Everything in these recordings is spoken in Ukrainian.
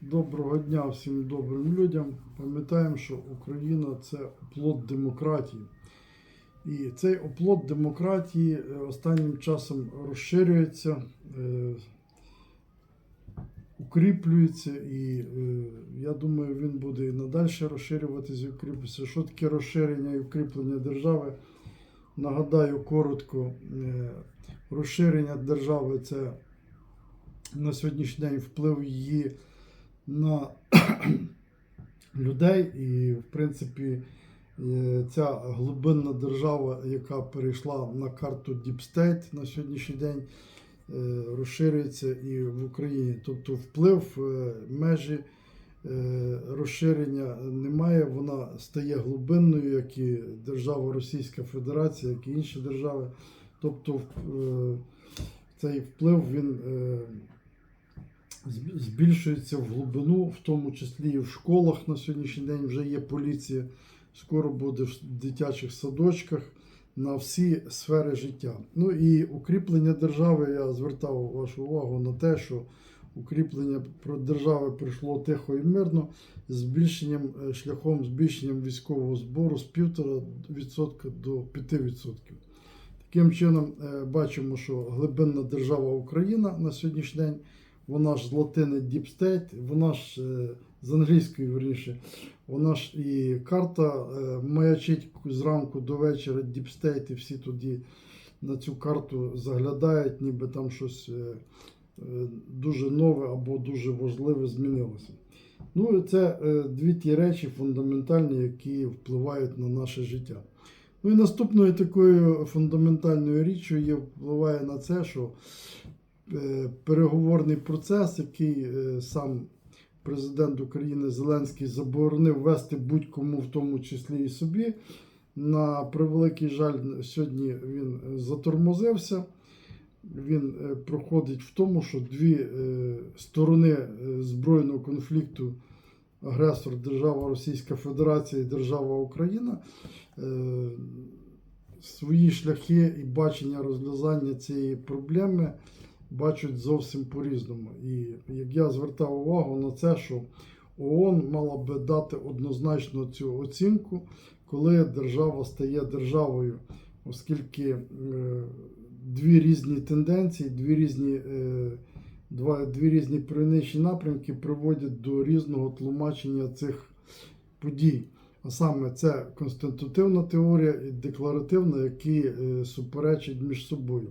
Доброго дня всім добрим людям. Пам'ятаємо, що Україна це оплот демократії. І цей оплот демократії е, останнім часом розширюється, е, укріплюється, і е, я думаю, він буде і надалі розширюватися і укріплюватися. Що таке розширення і укріплення держави? Нагадаю коротко, розширення держави це на сьогоднішній день вплив її на людей. І, в принципі, е, ця глибинна держава, яка перейшла на карту State на сьогоднішній день, е, розширюється і в Україні. Тобто вплив е, межі розширення немає, вона стає глибинною, як і держава Російська Федерація, як і інші держави. Тобто цей вплив він збільшується в глибину, в тому числі і в школах на сьогоднішній день вже є поліція. Скоро буде в дитячих садочках на всі сфери життя. Ну і укріплення держави, я звертав вашу увагу на те, що укріплення держави прийшло тихо і мирно збільшенням е, шляхом збільшенням військового збору з 1,5% до 5%. Таким чином, е, бачимо, що глибинна держава Україна на сьогоднішній день, вона ж з латини Deep State, вона ж е, з англійської верніше, вона ж і карта е, маячить зранку до вечора Deep State, і всі тоді на цю карту заглядають, ніби там щось е, дуже нове або дуже важливе змінилося. Ну, це дві ті речі фундаментальні, які впливають на наше життя. Ну і наступною такою фундаментальною річчю є впливає на це, що переговорний процес, який е, сам президент України Зеленський заборонив вести будь-кому, в тому числі і собі. На превеликий жаль, сьогодні він затормозився. Він е, проходить в тому, що дві е, сторони е, збройного конфлікту, агресор держава Російська Федерація і держава Україна, е, свої шляхи і бачення розв'язання цієї проблеми бачать зовсім по-різному. І як я звертав увагу на це, що ООН мала би дати однозначно цю оцінку, коли держава стає державою, оскільки е, дві різні тенденції, дві різні. е, Два, дві різні прийничні напрямки приводять до різного тлумачення цих подій. А саме це конститутивна теорія і декларативна, які е, суперечать між собою.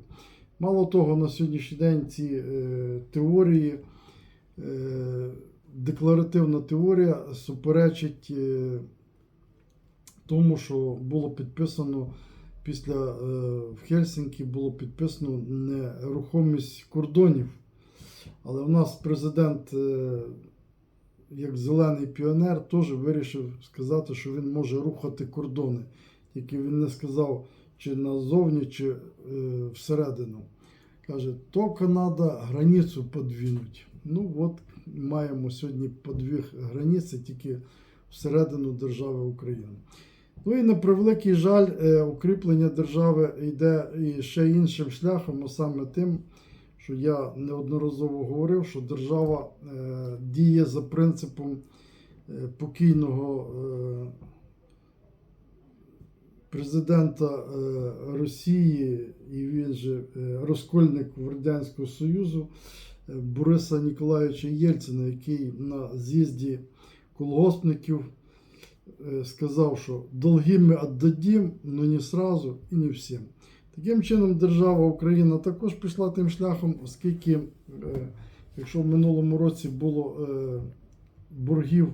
Мало того, на сьогоднішній день ці е, теорії, е, декларативна теорія суперечить е, тому, що було підписано після в Хельсінкі було підписано нерухомість кордонів. Але в нас президент, як зелений піонер, теж вирішив сказати, що він може рухати кордони. Тільки він не сказав, чи назовні, чи е, всередину. Каже, тільки треба границю подвинути. Ну от маємо сьогодні подвиг границі тільки всередину держави України. Ну і на превеликий жаль, е, укріплення держави йде і ще іншим шляхом, а саме тим, що я неодноразово говорив, що держава е, діє за принципом е, покійного е, президента е, Росії, і він же е, розкольник Радянського Союзу е, Бориса Ніколаєвича Єльцина, який на з'їзді колгоспників сказав, що долги ми віддадим, але не сразу і не всім. Таким чином, держава Україна також пішла тим шляхом, оскільки, якщо в минулому році було боргів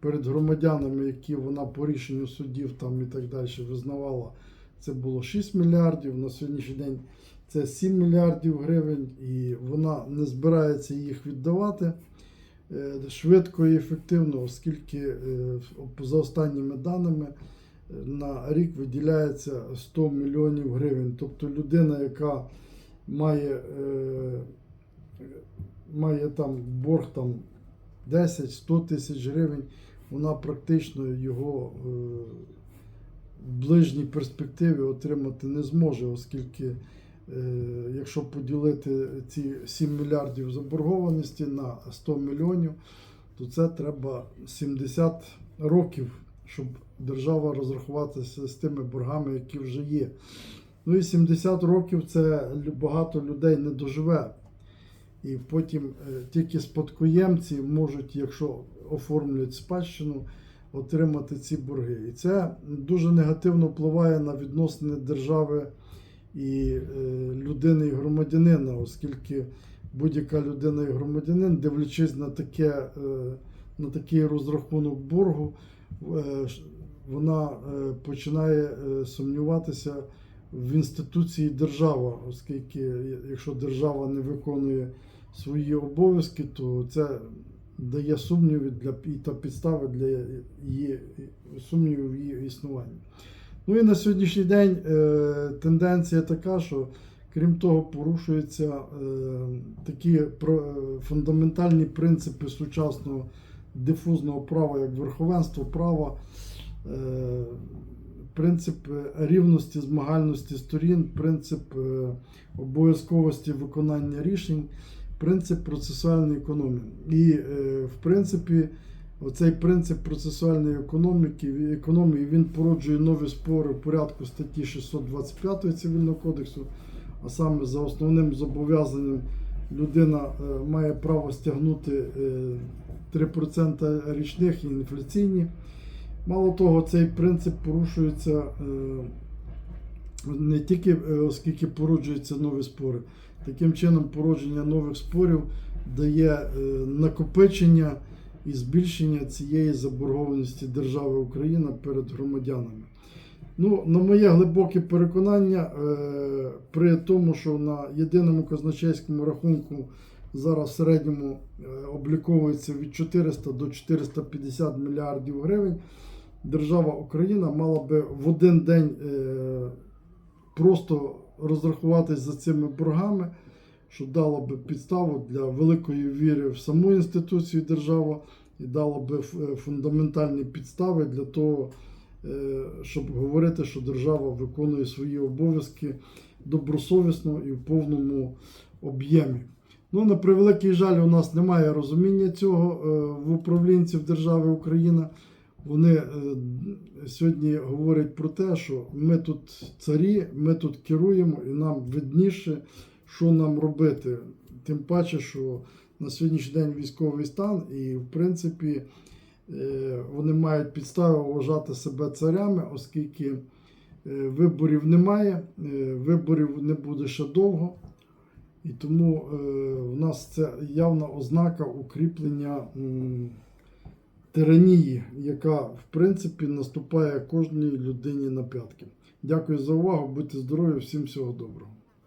перед громадянами, які вона по рішенню судів там і так далі визнавала, це було 6 мільярдів. На сьогоднішній день це 7 мільярдів гривень, і вона не збирається їх віддавати е, швидко і ефективно, оскільки е, за останніми даними е, на рік виділяється 100 мільйонів гривень. Тобто людина, яка має, має там борг там 10-100 тисяч гривень, вона практично його е, в ближній перспективі отримати не зможе, оскільки е, якщо поділити ці 7 мільярдів заборгованості на 100 мільйонів, то це треба 70 років, щоб держава розрахуватися з тими боргами, які вже є. Ну і 70 років це багато людей не доживе. І потім е, тільки спадкоємці можуть, якщо оформлюють спадщину, отримати ці борги. І це дуже негативно впливає на відносини держави і е, людини і громадянина, оскільки будь-яка людина і громадянин, дивлячись на таке, е, на такий розрахунок боргу, е, вона починає сумніватися в інституції держава, оскільки якщо держава не виконує свої обов'язки, то це дає сумніви для та підстави для її сумнівів в її існуванні. Ну і на сьогоднішній день е, тенденція така, що крім того, порушуються е, такі фундаментальні принципи сучасного дифузного права, як верховенство права, е, принцип рівності, змагальності сторін, принцип е, обов'язковості виконання рішень, принцип процесуальної економії. І, е, в принципі, оцей принцип процесуальної економіки, економії він породжує нові спори в порядку статті 625 Цивільного кодексу, а саме за основним зобов'язанням людина е, має право стягнути е, 3% річних і інфляційні. Мало того, цей принцип порушується е, не тільки е, оскільки породжуються нові спори, таким чином породження нових спорів дає е, накопичення і збільшення цієї заборгованості держави Україна перед громадянами. Ну, на моє глибоке переконання, е, при тому, що на єдиному казначейському рахунку зараз в середньому обліковується від 400 до 450 мільярдів гривень, держава Україна мала би в один день просто розрахуватись за цими боргами, що дало би підставу для великої віри в саму інституцію держава і дало би фундаментальні підстави для того, е, щоб говорити, що держава виконує свої обов'язки добросовісно і в повному об'ємі. Ну, на превеликий жаль, у нас немає розуміння цього е, в управлінців держави Україна. Вони е, сьогодні говорять про те, що ми тут царі, ми тут керуємо, і нам видніше, що нам робити. Тим паче, що на сьогоднішній день військовий стан, і в принципі е, вони мають підстави вважати себе царями, оскільки е, виборів немає, виборів не буде ще довго. І тому в нас це явна ознака укріплення тиранії, яка в принципі наступає кожній людині на п'ятки. Дякую за увагу, будьте здорові, всім всього доброго.